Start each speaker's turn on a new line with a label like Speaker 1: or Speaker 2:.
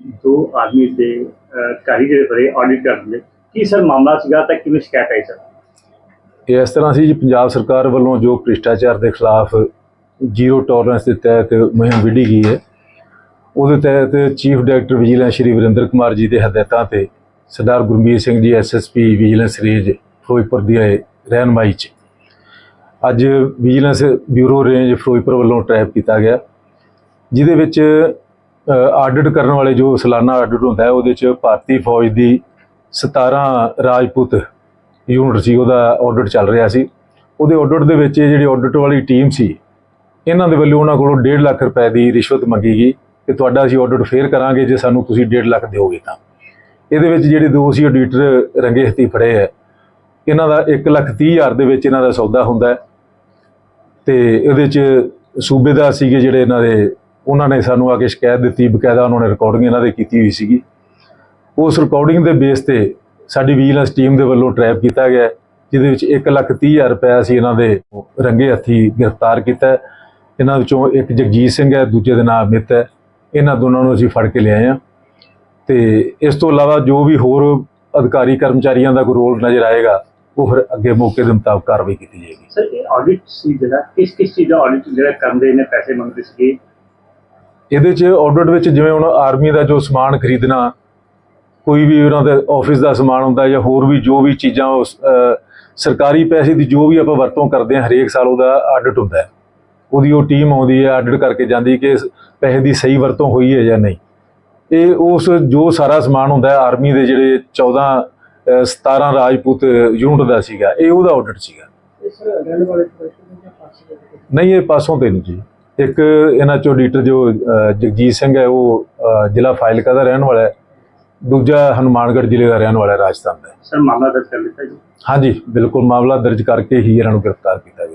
Speaker 1: ਦੋ ਆਦਮੀ ਦੇ ਅਹ, ਜਿਹੜੇ ਫੜੇ ਆਡਿਟ ਕਰਨ ਕੀ ਸਰ ਮਾਮਲਾ ਸੀਗਾ ਤਾਂ ਕਿਵੇਂ ਸ਼ਿਕਾਇਤ ਆਈ ਸਰ?
Speaker 2: ਇਹ ਇਸ ਤਰ੍ਹਾਂ ਸੀ ਜੀ ਪੰਜਾਬ ਸਰਕਾਰ ਵੱਲੋਂ ਜੋ ਭ੍ਰਿਸ਼ਟਾਚਾਰ ਦੇ ਖਿਲਾਫ ਜ਼ੀਰੋ ਟੋਲਰੈਂਸ ਦੇ ਤਹਿਤ ਮੁਹਿੰਮ ਵਿੱਢੀ ਗਈ ਹੈ ਉਹਦੇ ਤਹਿਤ chief director vigilance Shri Varinder Kumar ji ਦੇ ਹਦਾਇਤਾਂ ਤੇ Sardar Gurmeet Singh ji SSP vigilance range Firozpur ਦੀ ਰਹਿਨਮਾਈ 'ਚ। ਅੱਜ ਵਿਜੀਲੈਂਸ ਬਿਊਰੋ ਰੇਂਜ ਫਿਰੋਜ਼ਪੁਰ ਵੱਲੋਂ ਟਰੈਪ ਕੀਤਾ ਗਿਆ ਜਿਹਦੇ ਵਿੱਚ ਆਡਿਟ ਕਰਨ ਵਾਲੇ ਜੋ ਸਾਲਾਨਾ ਆਡਿਟ ਹੁੰਦਾ ਹੈ, ਉਹਦੇ 'ਚ ਭਾਰਤੀ ਫੌਜ ਦੀ 17 ਰਾਜਪੂਤ ਯੂਨਿਟ ਸੀ, ਉਹਦਾ ਆਡਿਟ ਚੱਲ ਰਿਹਾ ਸੀ। ਉਹਦੇ ਆਡਿਟ ਦੇ ਵਿੱਚ ਇਹ ਜਿਹੜੀ ਆਡਿਟ ਵਾਲੀ ਟੀਮ ਸੀ, ਇਹਨਾਂ ਦੇ ਵੱਲੋਂ ਉਹਨਾਂ ਕੋਲੋਂ 1.5 ਲੱਖ ਰੁਪਏ ਦੀ ਰਿਸ਼ਵਤ ਮੰਗੀ ਗਈ ਕਿ ਤੁਹਾਡਾ ਅਸੀਂ ਆਡਿਟ ਫੇਰ ਕਰਾਂਗੇ, ਜੇ ਸਾਨੂੰ ਤੁਸੀਂ 1.5 ਲੱਖ ਦਿਓਗੇ ਤਾਂ। ਇਹਦੇ ਵਿੱਚ ਜਿਹੜੇ ਦੋ ਸੀ ਆਡੀਟਰ ਰੰਗੇ ਹੱਥੀ ਫੜੇ ਹੈ, ਇਹਨਾਂ ਦਾ 1 ਲੱਖ 30 ਹਜ਼ਾਰ ਦੇ ਵਿੱਚ ਇਹਨਾਂ ਦਾ ਸੌਦਾ ਹੁੰਦਾ ਹੈ। ਤੇ ਇਹਦੇ ਚ ਸੂਬੇਦਾਰ ਸੀਗੇ ਜਿਹੜੇ ਇਹਨਾਂ ਦੇ ਉਹਨਾਂ ਨੇ ਸਾਨੂੰ ਆ ਕੇ ਸ਼ਿਕਾਇਤ ਦਿੱਤੀ, ਬਕਾਇਦਾ ਉਹਨਾਂ ਨੇ ਰਿਕਾਰਡਿੰਗ ਇਹਨਾਂ ਦੇ ਕੀਤੀ ਹੋਈ ਸੀਗੀ। ਉਸ ਰਿਕਾਰਡਿੰਗ ਦੇ ਬੇਸ ਤੇ ਸਾਡੀ ਵਿਜੀਲੈਂਸ ਟੀਮ ਦੇ ਵੱਲੋਂ ਟਰੈਪ ਕੀਤਾ ਗਿਆ ਜਿਹਦੇ ਵਿੱਚ 1 ਲੱਖ 30 ਹਜ਼ਾਰ ਰੁਪਏ ਅਸੀਂ ਇਹਨਾਂ ਦੇ ਰੰਗੇ ਹੱਥੀ ਗ੍ਰਿਫਤਾਰ ਕੀਤਾ ਇਹਨਾਂ ਵਿੱਚੋਂ ਇੱਕ ਜਗਜੀਤ ਸਿੰਘ ਹੈ, ਦੂਜੇ ਦਾ ਨਾਮ ਅਮਿਤ ਹੈ। ਇਹਨਾਂ ਦੋਨਾਂ ਨੂੰ ਅਸੀਂ ਫੜ ਕੇ ਲਿਆਏ ਹਾਂ। ਤੇ ਇਸ ਤੋਂ ਇਲਾਵਾ ਜੋ ਵੀ ਹੋਰ ਅਧਿਕਾਰੀ ਕਰਮਚਾਰੀਆਂ ਦਾ ਕੋਈ ਰੋਲ ਨਜ਼ਰ ਆਏਗਾ, ਉਹ ਫਿਰ ਅੱਗੇ ਮੌਕੇ ਦੇ ਮੁਤਾਬਕ ਕਾਰਵਾਈ ਕੀਤੀ ਜਾਏਗੀ।
Speaker 1: ਸਰ ਇਹ ਆਡਿਟ ਸੀ ਜਿਹੜਾ ਕਿਸ ਕਿਸ ਚੀਜ਼ ਦਾ ਆਡਿਟ ਜਿਹੜਾ ਕਰਦੇ ਨੇ ਪੈਸੇ ਮੰਗਦੇ ਸੀਗੇ?
Speaker 2: ਇਹਦੇ 'ਚ ਆਡਿਟ ਵਿੱਚ ਜਿਵੇਂ ਹੁਣ ਆਰਮੀ ਦਾ ਜੋ ਸਮਾਨ ਖਰੀਦਣਾ ਕੋਈ ਵੀ ਉਹਨਾਂ ਦੇ ਆਫਿਸ ਦਾ ਸਮਾਨ ਹੁੰਦਾ ਜਾਂ ਹੋਰ ਵੀ ਜੋ ਵੀ ਚੀਜ਼ਾਂ ਉਸ, ਸਰਕਾਰੀ ਪੈਸੇ ਦੀ ਜੋ ਵੀ ਆਪਾਂ ਵਰਤੋਂ ਕਰਦੇ ਹਾਂ ਹਰੇਕ ਸਾਲ ਉਹਦਾ ਆਡਿਟ ਹੁੰਦਾ ਹੈ। ਉਹਦੀ ਉਹ ਟੀਮ ਆਉਂਦੀ ਹੈ ਆਡਿਟ ਕਰਕੇ ਜਾਂਦੀ ਕਿ ਪੈਸੇ ਦੀ ਸਹੀ ਵਰਤੋਂ ਹੋਈ ਹੈ ਜਾਂ ਨਹੀਂ। ਇਹ ਉਸ ਜੋ ਸਾਰਾ ਸਮਾਨ ਹੁੰਦਾ ਹੈ ਆਰਮੀ ਦੇ ਜਿਹੜੇ 14 ਅਹ, 17 ਰਾਜਪੂਤ ਯੂਨਿਟ ਦਾ ਸੀਗਾ ਇਹ ਉਹਦਾ ਆਡਿਟ ਸੀਗਾ। ਨਹੀਂ ਇਹ ਪਾਸੋਂ ਤੇ ਨਹੀਂ ਜੀ। ਇੱਕ ਇਹਨਾਂ ਚੋਂ ਆਡੀਟਰ ਜੋ ਜਗਜੀਤ ਸਿੰਘ ਹੈ ਉਹ ਜ਼ਿਲ੍ਹਾ ਫਾਜ਼ਿਲਕਾ ਦਾ ਰਹਿਣ ਵਾਲਾ ਹੈ ਦੂਜਾ ਹਨੂਮਾਨਗੜ੍ਹ ਜ਼ਿਲ੍ਹੇ ਦਾ ਰਹਿਣ ਵਾਲਾ ਰਾਜਸਥਾਨ ਦਾ।
Speaker 1: ਸਰ ਮਾਮਲਾ ਦਰਜ ਕਰ ਲਿੱਤਾ ਜੀ
Speaker 2: ਹਾਂਜੀ ਬਿਲਕੁਲ ਮਾਮਲਾ ਦਰਜ ਕਰਕੇ ਹੀ ਇਹਨਾਂ ਨੂੰ ਗ੍ਰਿਫਤਾਰ ਕੀਤਾ